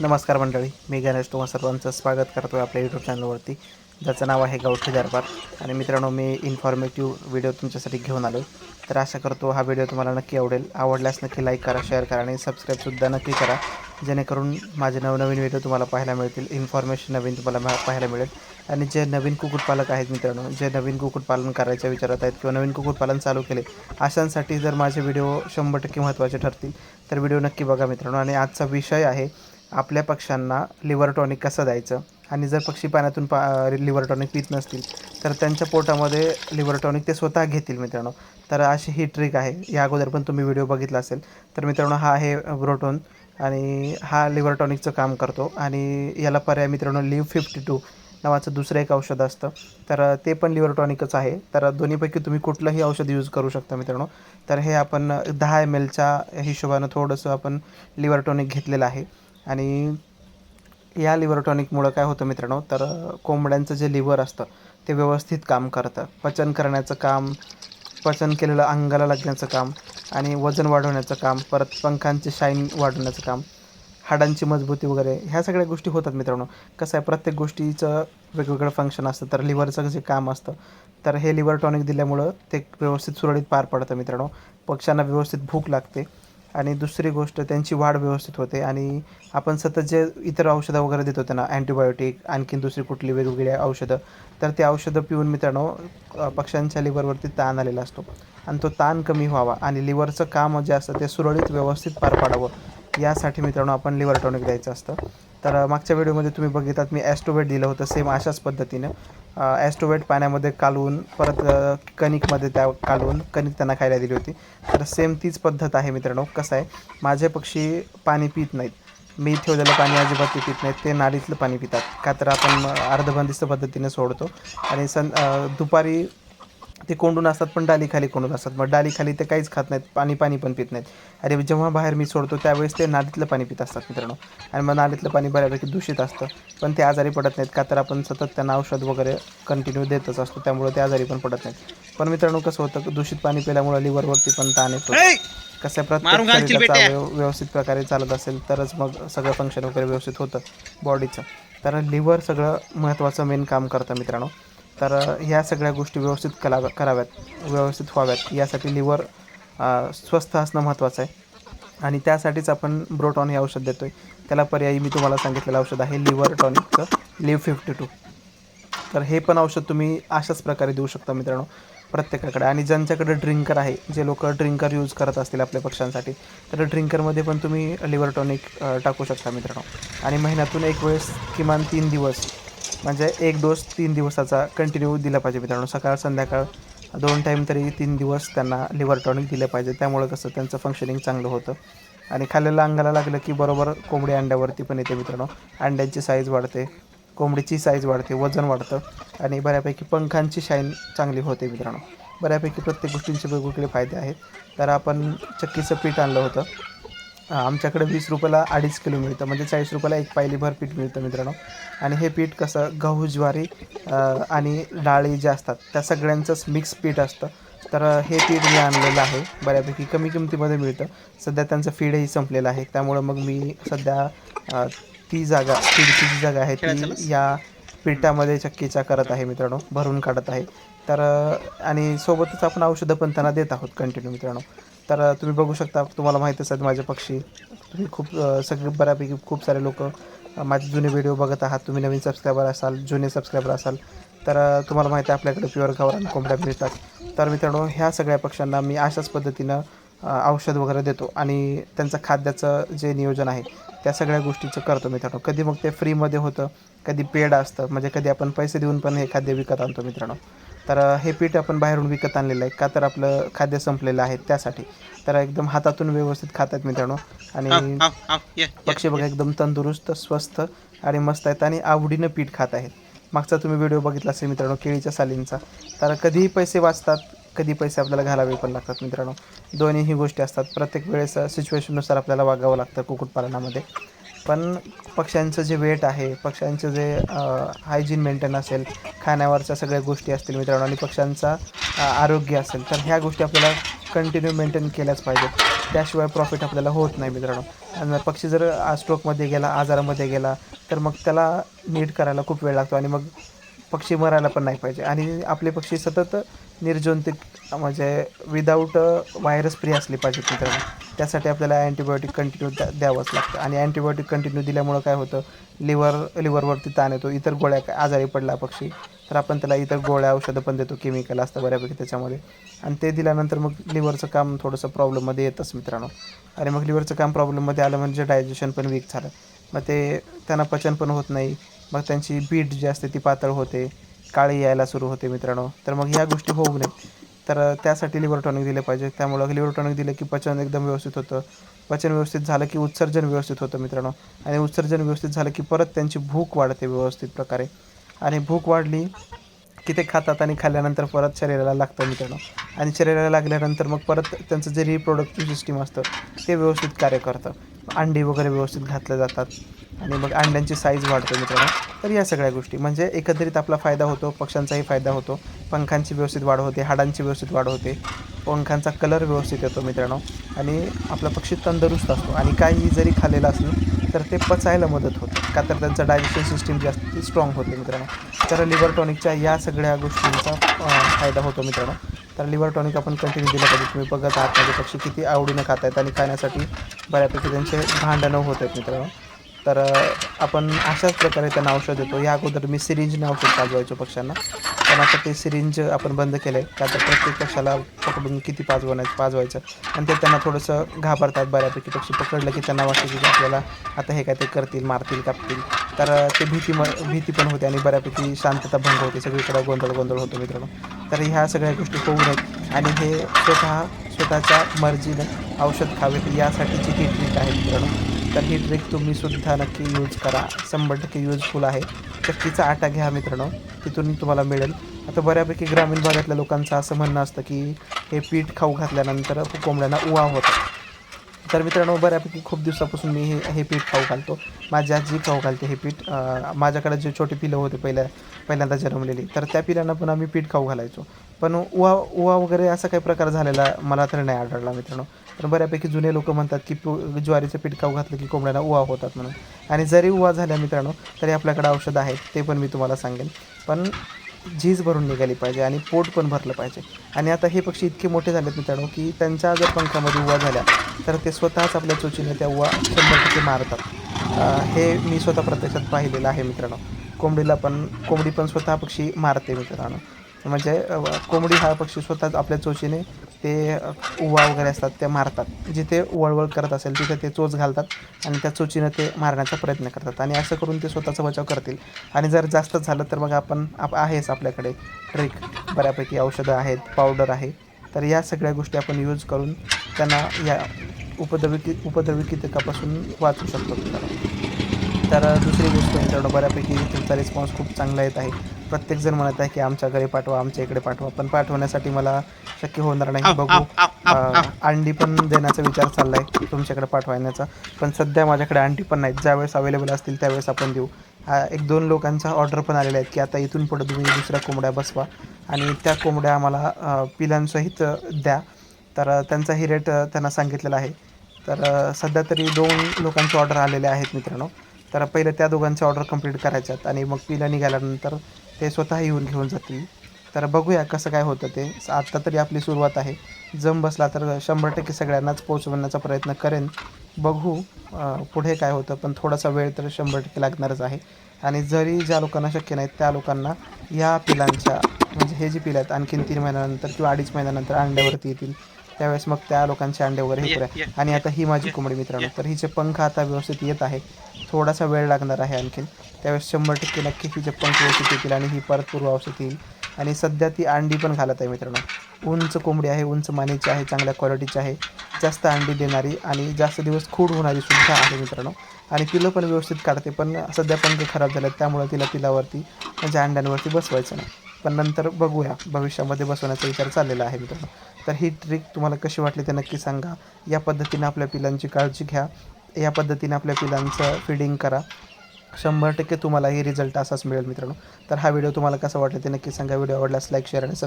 नमस्कार मंडळी मी गणेश तुम्हा सर्वांचं स्वागत करतो आहे आपल्या यूट्यूब चॅनलवरती ज्याचं नाव आहे गावठी दरबार. आणि मित्रांनो मी इन्फॉर्मेटिव्ह व्हिडिओ तुमच्यासाठी घेऊन आलो तर आशा करतो हा व्हिडिओ तुम्हाला नक्की आवडेल. आवडल्यास नक्की लाईक करा शेअर करा आणि सबस्क्राईबसुद्धा नक्की करा. जेणेकरून माझे नवनवीन व्हिडिओ तुम्हाला पाहायला मिळतील. इन्फॉर्मेशन नवीन तुम्हाला पाहायला मिळेल. आणि जे नवीन कुक्कुटपालक आहेत मित्रांनो जे नवीन कुक्कुटपालन करायच्या विचारात आहेत किंवा नवीन कुक्कुटपालन चालू केले अशांसाठी जर माझे व्हिडिओ शंभर टक्के महत्त्वाचे ठरतील तर व्हिडिओ नक्की बघा मित्रांनो. आणि आजचा विषय आहे आपल्या पक्ष्यांना लिव्हर टॉनिक कसं द्यायचं? आणि जर पक्षी पाण्यातून पा लिव्हर टॉनिक पित नसतील तर त्यांच्या पोटामध्ये लिव्हर टॉनिक ते स्वतः घेतील मित्रांनो. तर अशी ही ट्रिक आहे. या अगोदर पण तुम्ही व्हिडिओ बघितला असेल. तर मित्रांनो हा आहे ब्रोटोन आणि हा लिव्हर टॉनिकचं काम करतो. आणि याला पर्याय मित्रांनो लिव्ह फिफ्टी टू नावाचं दुसरं एक औषध असतं. तर ते पण लिव्हर टॉनिकच आहे. तर दोन्हीपैकी तुम्ही कुठलंही औषध यूज करू शकता मित्रांनो. तर हे आपण दहा एम एलच्या हिशोबानं थोडंसं आपण लिव्हर टॉनिक घेतलेलं आहे. आणि या लिव्हर टॉनिकमुळं काय होतं मित्रांनो तर कोंबड्यांचं जे लिव्हर असतं ते व्यवस्थित काम करतं. पचन करण्याचं काम पचन केलेलं अंगाला लागण्याचं काम आणि वजन वाढवण्याचं काम परत पंखांची शाईन वाढवण्याचं काम हाडांची मजबूती वगैरे ह्या सगळ्या गोष्टी होतात मित्रांनो. कसं आहे प्रत्येक गोष्टीचं वेगवेगळं फंक्शन असतं तर लिव्हरचं जे काम असतं तर हे लिव्हर टॉनिक दिल्यामुळं ते व्यवस्थित सुरळीत पार पडतं मित्रांनो. पक्ष्यांना व्यवस्थित भूक लागते. आणि दुसरी गोष्ट त्यांची वाढ व्यवस्थित होते आणि आपण सतत जे इतर औषधं वगैरे देतो त्यांना अँटीबायोटिक आणखीन दुसरी कुठली वेगवेगळी औषधं तर ते औषधं पिऊन मित्रांनो पक्ष्यांच्या लिव्हरवरती ताण आलेला असतो. आणि तो ताण कमी व्हावा आणि लिव्हरचं काम जे असतं ते सुरळीत व्यवस्थित पार पाडावं यासाठी मित्रांनो आपण लिव्हर टॉनिक द्यायचं असतं. तर मागच्या व्हिडिओमध्ये तुम्ही बघितलात मी ॲस्टोबेट दिलं होतं सेम अशाच पद्धतीनं. ॲस्टोवेट पाण्यामध्ये कालवून परत कणिकमध्ये त्या कालवून कणिक त्यांना खायला दिली होती. तर सेम तीच पद्धत आहे मित्रांनो. कसं आहे? माझे पक्षी पाणी पित नाहीत. मी ठेवलेलं पाणी अजिबात ते पित नाहीत. ते नालीतलं पाणी पितात. का तर आपण अर्धबंदिस्त पद्धतीने सोडतो. आणि सं दुपारी ते कोंडून असतात पण डालीखाली कोंडून असतात. मग डालीखाली ते काहीच खात नाहीत पाणी पाणी पण पित नाहीत. आणि जेव्हा बाहेर मी सोडतो त्यावेळेस ते नालीतलं पाणी पित असतात मित्रांनो. आणि मग नालीतलं पाणी बऱ्यापैकी दूषित असतं. पण ते आजारी पडत नाहीत का तर आपण सतत त्यांना औषध वगैरे कंटिन्यू देतच असतो त्यामुळे ते आजारी पण पडत नाहीत. पण मित्रांनो कसं होतं दूषित पाणी पिल्यामुळे लिव्हरवरती पण ताण येतो. कसं प्रत्येक शरीराचा व्यवस्थित प्रकारे चालत असेल तरच मग सगळं फंक्शन वगैरे व्यवस्थित होतं बॉडीचं तर लिव्हर सगळं महत्त्वाचं मेन काम करतं मित्रांनो. तर ह्या सगळ्या गोष्टी व्यवस्थित कला कराव्यात व्यवस्थित व्हाव्यात. यासाठी लिव्हर स्वस्थ असणं महत्त्वाचं आहे. आणि त्यासाठीच आपण ब्रोटॉन हे औषध देतो आहे त्याला पर्यायी मी तुम्हाला सांगितलेलं औषध आहे लिव्हर टॉनिकचं लिव्ह फिफ्टी टू. तर हे पण औषध तुम्ही अशाच प्रकारे देऊ शकता मित्रांनो प्रत्येकाकडे. आणि ज्यांच्याकडे ड्रिंकर आहे जे लोक ड्रिंकर यूज करत असतील आपल्या पक्ष्यांसाठी तर ड्रिंकरमध्ये पण तुम्ही लिव्हर टॉनिक टाकू शकता मित्रांनो. आणि महिन्यातून एक वेळेस किमान तीन दिवस म्हणजे एक डोस तीन दिवसाचा कंटिन्यू दिला पाहिजे मित्रांनो. सकाळ संध्याकाळ दोन टाईम तरी तीन दिवस त्यांना लिव्हर टॉनिक दिलं पाहिजे. त्यामुळं कसं त्यांचं फंक्शनिंग चांगलं होतं. आणि खाल्लेलं अंगाला लागलं की बरोबर कोंबडी अंड्यावरती पण येते मित्रांनो. अंड्यांची साईज वाढते कोंबडीची साईज वाढते वजन वाढतं आणि बऱ्यापैकी पंखांची शाईन चांगली होते मित्रांनो. बऱ्यापैकी प्रत्येक गोष्टींचे वेगवेगळे फायदे आहेत. तर आपण चक्कीचं पीठ आणलं होतं. आमच्याकडे वीस रुपयाला अडीच किलो मिळतं म्हणजे चाळीस रुपयाला एक पायलीभर पीठ मिळतं मित्रांनो. आणि हे पीठ कसं गहू ज्वारी आणि डाळी ज्या असतात त्या सगळ्यांचंच मिक्स पीठ असतं. तर हे पीठ मी आणलेलं आहे बऱ्यापैकी कमी किमतीमध्ये मिळतं. सध्या त्यांचं फीडही संपलेलं आहे त्यामुळं मग मी सध्या ती जागा फीडची जी जागा आहे ती या पिठामध्ये चक्कीच्या करत आहे मित्रांनो भरून काढत आहे. तर आणि सोबतच आपण औषधं पण त्यांना देत आहोत कंटिन्यू मित्रांनो. तर तुम्ही बघू शकता तुम्हाला माहीतच आहेत माझे पक्षी. तुम्ही खूप सगळे बऱ्यापैकी खूप सारे लोक माझे जुने व्हिडिओ बघत आहात. तुम्ही नवीन सबस्क्रायबर असाल जुने सबस्क्रायबर असाल तर तुम्हाला माहिती आहे आपल्याकडे प्युअर गावरान कोंबड्या मिळतात. तर मित्रांनो ह्या सगळ्या पक्ष्यांना मी अशाच पद्धतीनं औषध वगैरे देतो आणि त्यांचं खाद्याचं जे नियोजन आहे त्या सगळ्या गोष्टीचं करतो मित्रांनो. कधी मग ते फ्रीमध्ये होतं कधी पेड असतं म्हणजे कधी आपण पैसे देऊन पण हे खाद्य विकत आणतो मित्रांनो. तर हे पीठ आपण बाहेरून विकत आणलेलं आहे का तर आपलं खाद्य संपलेलं आहे त्यासाठी. तर एकदम हातातून व्यवस्थित खातात मित्रांनो आणि. पक्षी बघा एकदम तंदुरुस्त स्वस्थ आणि मस्त आहेत आणि आवडीनं पीठ खात आहेत. मागचा तुम्ही व्हिडिओ बघितला असेल मित्रांनो केळीच्या सालींचा. तर कधीही पैसे वाचतात कधी पैसे आपल्याला घालावे पण लागतात मित्रांनो. दोन्हीही गोष्टी असतात. प्रत्येक वेळेस सिच्युएशननुसार आपल्याला वागावं लागतं कुक्कुटपालनामध्ये. पण पक्ष्यांचं जे वेट आहे पक्ष्यांचं जे हायजीन मेंटेन असेल खाण्यावरच्या सगळ्या गोष्टी असतील मित्रांनो आणि पक्ष्यांचा आरोग्य असेल तर ह्या गोष्टी आपल्याला कंटिन्यू मेंटेन केल्याच पाहिजेत. त्याशिवाय प्रॉफिट आपल्याला होत नाही मित्रांनो. आणि पक्षी जर स्ट्रोकमध्ये गेला आजारामध्ये गेला तर मग त्याला नीट करायला खूप वेळ लागतो आणि मग पक्षी मरायला पण नाही पाहिजे. आणि आपले पक्षी सतत निर्जंतुक म्हणजे विदाऊट व्हायरस फ्री असली पाहिजे मित्रांनो. त्यासाठी आपल्याला अँटीबायोटिक कंटिन्यू द्या द्यावंच लागतं. आणि अँटीबायोटिक कंटिन्यू दिल्यामुळं काय होतं? लिव्हर लिव्हरवरती ताण येतो. इतर गोळ्या काय आजारी पडला पक्षी तर आपण त्याला इतर गोळ्या औषधं पण देतो. केमिकल असतं बऱ्यापैकी त्याच्यामध्ये. आणि ते दिल्यानंतर मग लिव्हरचं काम थोडंसं प्रॉब्लेममध्ये येतच मित्रांनो. आणि मग लिव्हरचं काम प्रॉब्लेममध्ये आलं म्हणजे डायजेशन पण वीक झालं. मग ते त्यांना पचन पण होत नाही. मग त्यांची बीट जी असते ती पातळ होते काळी यायला सुरू होते मित्रांनो. तर मग ह्या गोष्टी होऊ नयेत. तर त्यासाठी लिव्हर टॉनिक दिले पाहिजे. त्यामुळं लिव्हर टॉनिक दिलं की पचन एकदम व्यवस्थित होतं. पचन व्यवस्थित झालं की उत्सर्जन व्यवस्थित होतं मित्रांनो. आणि उत्सर्जन व्यवस्थित झालं की परत त्यांची भूक वाढते व्यवस्थित प्रकारे. आणि भूक वाढली की ते खातात आणि खाल्ल्यानंतर परत शरीराला लागतं मित्रांनो. आणि शरीराला लागल्यानंतर मग परत त्यांचं जे रिप्रोडक्टिव्ह सिस्टीम असतं ते व्यवस्थित कार्य करतं. अंडी वगैरे व्यवस्थित घातले जातात आणि मग अंड्यांची साईज वाढते मित्रांनो. तर या सगळ्या गोष्टी. म्हणजे एकंदरीत आपला फायदा होतो पक्ष्यांचाही फायदा होतो. पंखांची व्यवस्थित वाढ होते हाडांची व्यवस्थित वाढ होते. पंखांचा कलर व्यवस्थित येतो मित्रांनो. आणि आपला पक्षी तंदुरुस्त असतो. आणि काही जरी खाल्लेलं असलं तर ते पचायला मदत होते. का तर त्यांचं डायजेशन सिस्टीम जास्त स्ट्रॉंग होते मित्रांनो. तर लिव्हर टॉनिकच्या या सगळ्या गोष्टींचा फायदा होतो मित्रांनो. तर लिव्हर टॉनिक आपण कंटिन्यू दिलं पाहिजे. तुम्ही बघत आहात माझे पक्षी किती आवडीनं खात आहेत आणि खाण्यासाठी बऱ्यापैकी त्यांचे भांडणं होत आहेत मित्रांनो. तर आपण अशाच प्रकारे त्यांना औषध देतो. या अगोदर मी सिरिंजने औषध चालवायचो पक्ष्यांना. पण आता ते सिरिंज आपण बंद केलं आहे का प्रत्येक पक्षाला पकडून किती पाजवण्याचं पाजवायचं आणि ते त्यांना थोडंसं घाबरतात बऱ्यापैकी पक्षी. पकडलं की त्यांना वाटतं की आपल्याला आता हे काय ते करतील मारतील कापतील. तर ते भीती म भीती पण होते आणि बऱ्यापैकी शांतता भंग होते. सगळीकडे गोंधळ गोंधळ होतो मित्रांनो. तर ह्या सगळ्या गोष्टी होऊ नयेत. आणि हे स्वतः स्वतःच्या मर्जीनं औषध खावेत यासाठीची ही ट्रिक आहे मित्रांनो. तर ही ट्रिक तुम्ही सुद्धा नक्की यूज करा. शंभर टक्के यूजफुल आहे. चक्कीचा आटा घ्या मित्रांनो. तिथून तुम्हाला मिळेल. आता बऱ्यापैकी ग्रामीण भागातल्या लोकांचं असं म्हणणं असतं की हे पीठ खाऊ घातल्यानंतर कोंबड्यांना उवा होतो. तर मित्रांनो बऱ्यापैकी खूप दिवसापासून मी हे हे पीठ खाऊ घालतो. माझी आजी खाऊ घालते हे पीठ. माझ्याकडे जे छोटे पिलं होते पहिल्या पहिल्यांदा जन्मलेली तर त्या पिलांना पण आम्ही पीठ खाऊ घालायचो. पण उवा उवा वगैरे असा काही प्रकार झालेला मला तर नाही आढळला मित्रांनो. पण बऱ्यापैकी जुने लोक म्हणतात की पु ज्वारीचं पीठ खाऊ घातलं की कोंबड्याला उवा होतात म्हणून. आणि जरी उवा झाल्या मित्रांनो तरी आपल्याकडे औषधं आहेत ते पण मी तुम्हाला सांगेन. पण झीज भरून निघाली पाहिजे आणि पोट पण भरलं पाहिजे. आणि आता हे पक्षी इतके मोठे झालेत मित्रांनो की त्यांच्या जर पंखामध्ये उवा झाल्या तर ते स्वतःच आपल्या चोचीने त्या उवा शंभर टक्के मारतात. हे मी स्वतः प्रत्यक्षात पाहिलेलं आहे मित्रांनो. कोंबडीला पण कोंबडी पण स्वतः पक्षी मारते मित्रांनो. म्हणजे कोंबडी हा पक्षी स्वतःच आपल्या चोचीने ते उवा वगैरे असतात ते मारतात. जिथे वळवळ करत असेल तिथे ते चोच घालतात आणि त्या चोचीनं ते मारण्याचा प्रयत्न करतात. आणि असं करून ते स्वतःचा बचाव करतील. आणि जर जास्त झालं तर मग आपण आप आहेच आपल्याकडे ट्रिक बऱ्यापैकी औषधं आहेत पावडर आहे. तर या सगळ्या गोष्टी आपण यूज करून त्यांना या उपद्रवी उपद्रवी कीटकापासून वाचू शकतो. तर दुसरी गोष्ट तुमच्याकडं बऱ्यापैकी तुमचा रिस्पॉन्स खूप चांगला येत आहे. प्रत्येकजण म्हणत आहे की आमच्या घरी पाठवा आमच्या इकडे पाठवा. पण पाठवण्यासाठी मला शक्य होणार नाही. बघू. अंडी पण देण्याचा विचार चालला आहे तुमच्याकडे पाठवण्याचा पण सध्या माझ्याकडे अंडी पण नाहीत. ज्यावेळेस अवेलेबल असतील त्यावेळेस आपण देऊ. हा, एक दोन लोकांचा ऑर्डर पण आलेला आहेत की आता इथून पुढे तुम्ही दुसऱ्या कोंबड्या बसवा. आणि त्या कोंबड्या आम्हाला पिलांसहित द्या. तर त्यांचाही रेट त्यांना सांगितलेला आहे. तर सध्या तरी दोन लोकांचे ऑर्डर आलेले आहेत मित्रांनो. तर पहिलं त्या दोघांचे ऑर्डर कंप्लीट करायच्यात आणि मग पिला निघाल्यानंतर ते स्वतः येऊन घेऊन जातील. तर बघूया कसं काय होतं ते. आत्ता तरी आपली सुरुवात आहे. जम बसला तर शंभर टक्के सगळ्यांनाच पोचवण्याचा प्रयत्न करेन. बघू पुढे काय होतं पण थोडासा वेळ तर शंभर टक्के लागणारच आहे. आणि जरी ज्या लोकांना शक्य नाहीत त्या लोकांना या पिलांच्या म्हणजे हे जे पिलं आहेत आणखीन तीन महिन्यानंतर किंवा अडीच महिन्यानंतर अंड्यावरती येतील. त्यावेळेस मग त्या लोकांचे अंडे वगैरे हे करूया आणि आता ही माझी कोंबडी मित्रांनो. तर हिचे पंख आता व्यवस्थित येत आहे थोडासा वेळ लागणार आहे आणखीन. त्यावेळेस शंभर टक्के नक्की हिचे पंख व्यवस्थित येतील आणि ही परत पूर्वावस्थेत येईल. आणि सध्या ती अंडी पण घालत आहे मित्रांनो. उंच कोंबडी आहे उंच मानेची आहे चांगल्या क्वालिटीची आहे. जास्त अंडी देणारी आणि जास्त दिवस खूड होणारी सुद्धा आहे मित्रांनो. आणि पिलं पण व्यवस्थित काढते पण सध्या पंख खराब झाले त्यामुळे तिला पिलावरती म्हणजे अंड्यांवरती बसवायचं नाही. पण नंतर बघूया. भविष्यामध्ये बसवण्याचा विचार चाललेला आहे मित्रांनो. तर ही ट्रिक तुम्हाला कशी वाटली ते नक्की सांगा. या पद्धतीने आपल्या पिलांची काळजी घ्या. या पद्धतीने आपल्या पिलांचं फिडिंग करा. शंभर टक्के तुम्हालाही रिझल्ट असाच मिळेल मित्रांनो. तर हा व्हिडिओ तुम्हाला कसा वाटला ते नक्की सांगा. व्हिडिओ आवडल्यास लाईक शेअर आणि सब